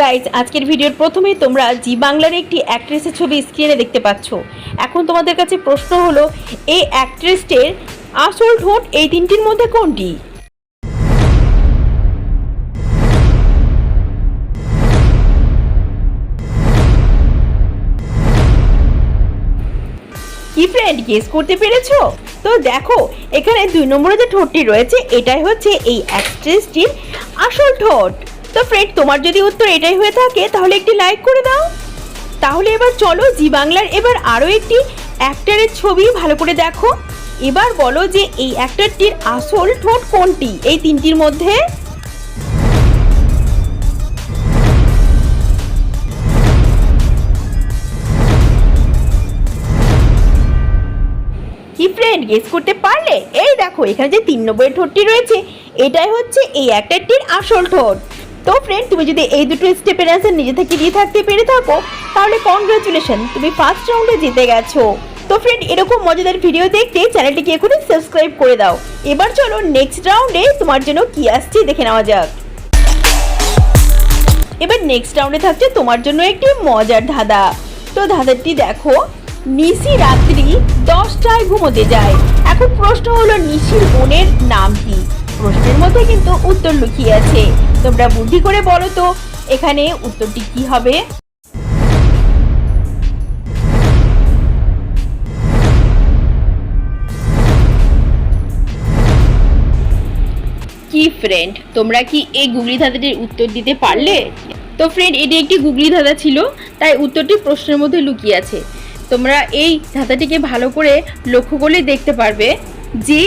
Guys আজকের ভিডিওর প্রথমে তোমরা জি বাংলার একটি অ্যাক্ট্রেসের ছবি স্ক্রিনে দেখতে পাচ্ছ। এখন তোমাদের কাছে প্রশ্ন হলো, এই অ্যাক্ট্রেসটির আসল ঠোঁট এই তিনটির মধ্যে কোনটি? কি ফ্রেন্ড গেস করতে পেরেছ? তো দেখো, এখানে দুই নম্বরে যে ঠোঁটটি রয়েছে, এটাই হচ্ছে এই অ্যাক্ট্রেসটির আসল ঠোঁট। তো ফ্রেন্ড তোমার যদি উত্তর এটাই হয়ে থাকে, তাহলে একটি লাইক করে দাও। তাহলে এবার চলো জি বাংলার এবার আরও একটি অ্যাক্টারের ছবি ভালো করে দেখো। এবার বলো যে এই অ্যাক্টারটির আসল ঠোঁট কোনটি? এই তিনটির মধ্যে? কি ফ্রেন্ড করতে পারলে? এই দেখো, এখানে যে তিন নম্বরের ঠোঁটটি রয়েছে, এটাই হচ্ছে এই অ্যাক্টারটির আসল ঠোঁট। তো ফ্রেন্ড তুমি যদি এই দুটো স্টেপের অ্যান্সার নিজে থেকে দিয়ে থাকতে পেরে থাকো, তাহলে কংগ্রাচুলেশন তুমি ফার্স্ট রাউন্ডে জিতে গেছো। তো ফ্রেন্ড এরকম মজাদার ভিডিও দেখতে চ্যানেলটিকে এখনই সাবস্ক্রাইব করে দাও। এবার চলো নেক্সট রাউন্ডে তোমার জন্য কি আসছে দেখে নেওয়া যাক। এবার নেক্সট রাউন্ডে থাকছে তোমার জন্য একটি মজার ধাঁধা। তো ধাঁধাটি দেখো, নিশি রাত্রি দশটায় ঘুমোতে যায়। এখন প্রশ্ন হলো নিশির বোনের নাম কি? প্রশ্নের মধ্যে কিন্তু উত্তর লুকিয়ে আছে। তোমরা বুদ্ধি করে বলো তো, এখানে উত্তরটি কি হবে? কি ফ্রেন্ড তোমরা কি এই গুগলি ধাঁধাটির উত্তর দিতে পারলে? তো ফ্রেন্ড এটি একটি গুগলি ধাঁধা ছিল, তাই উত্তরটি প্রশ্নের মধ্যে লুকিয়ে আছে। তোমরা এই ধাঁধাটিকে ভালো করে লক্ষ্য করলে দেখতে পারবে যে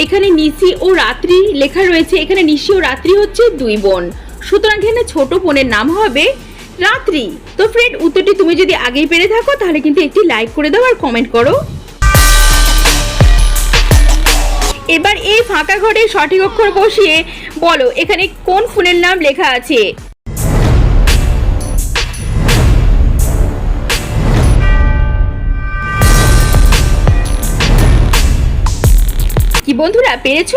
এখানে নিশি ও রাত্রি লেখা রয়েছে। এখানে নিশি ও রাত্রি হচ্ছে দুই বোন। সুতরাং এখানে ছোট বোনের নাম হবে রাত্রি। তো ফ্রেন্ড উত্তরটি তুমি যদি আগেই পেরে থাকো, তাহলে কিন্তু একটি লাইক করে দাও আর কমেন্ট করো। এবার এই ফাঁকা ঘরে সঠিক অক্ষর বসিয়ে বলো, এখানে কোন ফুলের নাম লেখা আছে? কি বন্ধুরা, পেরেছ?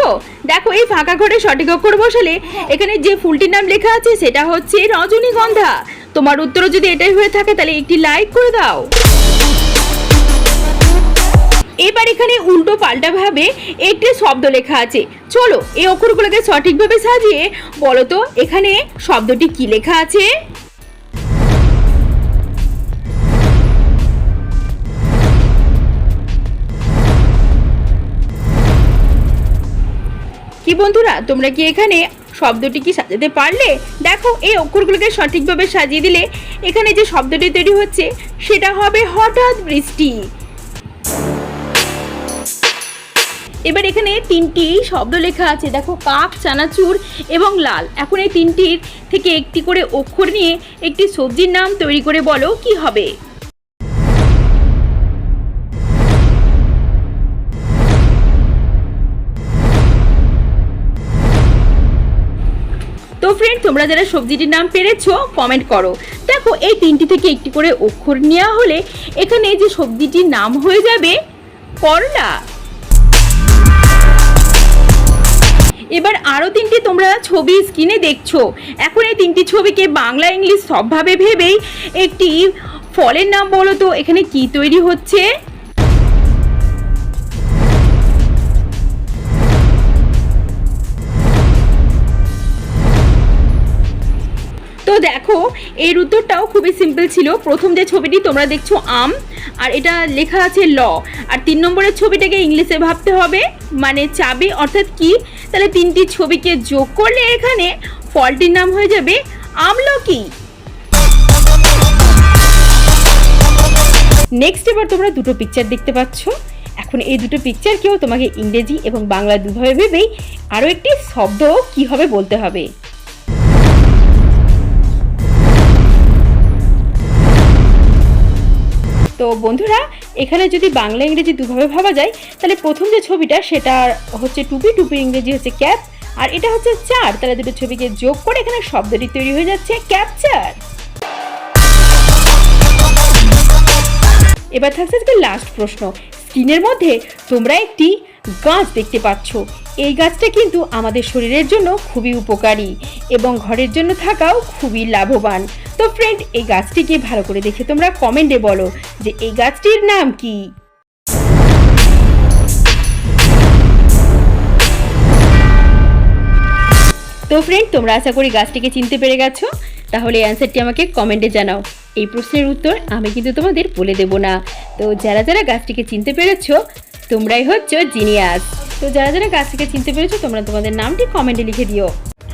দেখো, এই ফাঁকা ঘরে সঠিক অক্ষর বসালে এখানে যে ফুলটির নাম লেখা আছে সেটা হচ্ছে রজনীগন্ধা। তোমার উত্তরও যদি এটাই হয়ে থাকে, তাহলে একটি লাইক করে দাও। এবার এখানে উল্টো পাল্টা ভাবে একটি শব্দ লেখা আছে। চলো, এই অক্ষরগুলোকে সঠিকভাবে সাজিয়ে বলো তো, এখানে শব্দটি কি লেখা আছে? কি বন্ধুরা, তোমরা কি এখানে শব্দটি কি সাজাতে পারলে? দেখো, এই অক্ষরগুলোকে সঠিকভাবে সাজিয়ে দিলে এখানে যে শব্দটি তৈরি হচ্ছে, সেটা হবে হঠাৎ বৃষ্টি। এবার এখানে তিনটি শব্দ লেখা আছে। দেখো, কাক, চানাচুর এবং লাল। এখন এই তিনটির থেকে একটি করে অক্ষর নিয়ে একটি সবজির নাম তৈরি করে বলো, কি হবে? তো ফ্রেন্ড তোমরা যারা সবজিটির নাম পেরেছ কমেন্ট করো। দেখো, এই তিনটি থেকে একটি করে অক্ষর নেওয়া হলে এখানে যে সবজিটির নাম হয়ে যাবে করলা। এবার আরও তিনটি তোমরা ছবি স্ক্রিনে দেখছ। এখন এই তিনটি ছবিকে বাংলা, ইংলিশ সবভাবে ভেবেই একটি ফলের নাম বলো তো, এখানে কি তৈরি হচ্ছে? দেখো, এর উত্তরটাও খুবই সিম্পল ছিল। প্রথম যে ছবিটি তোমরা দেখছ, আম, আর এটা লেখা আছে ল। আর তিন নম্বরের ছবিটাকে ইংলিশে ভাবতে হবে মানে চাবি, অর্থাৎ কি? তাহলে তিনটি ছবিকে যোগ করলে এখানে ফলটির নাম হয়ে যাবে আমলকি। নেক্সট এবার তোমরা দুটো পিকচার দেখতে পাচ্ছ। এখন এই দুটো পিকচারকেও তোমাকে ইংরেজি এবং বাংলা দুভাবে ভেবেই আরও একটি শব্দ কি হবে বলতে হবে। তো বন্ধুরা, এখানে যদি বাংলা ইংরেজি দুভাবে ভাবা যায়, তাহলে প্রথম যে ছবিটা সেটা হচ্ছে টুপি টুপি ইংরেজি হচ্ছে ক্যাপ, আর এটা হচ্ছে চার, তাহলে দুটো ছবিকে যোগ করে এখানে শব্দটি তৈরি হয়ে যাচ্ছে ক্যাপচার। এবার থাকছে আজকে লাস্ট প্রশ্ন। স্ক্রিনের মধ্যে তোমরা একটি গাছ দেখতে পাচ্ছ। এই গাছটা কিন্তু আমাদের শরীরের জন্য খুবই উপকারী এবং ঘরের জন্য থাকাও খুবই লাভবান। তো ফ্রেন্ড এই গাছটিকে ভালো করে দেখে তোমরা কমেন্টে বলো যে এই গাছটির নাম কি? তো ফ্রেন্ড তোমরা আশা করি গাছটিকে চিনতে পেরে গেছো। তাহলে অ্যান্সারটি আমাকে কমেন্টে জানাও। এই প্রশ্নের উত্তর আমি কিন্তু তোমাদের বলে দেব না। তো যারা যারা গাছটিকে চিনতে পেরেছ, তোমরাই হচ্ছে জিনিয়াস তো যারা যারা গাছটিকে চিনতে পেরেছ, তোমরা তোমাদের নামটি কমেন্টে লিখে দিও।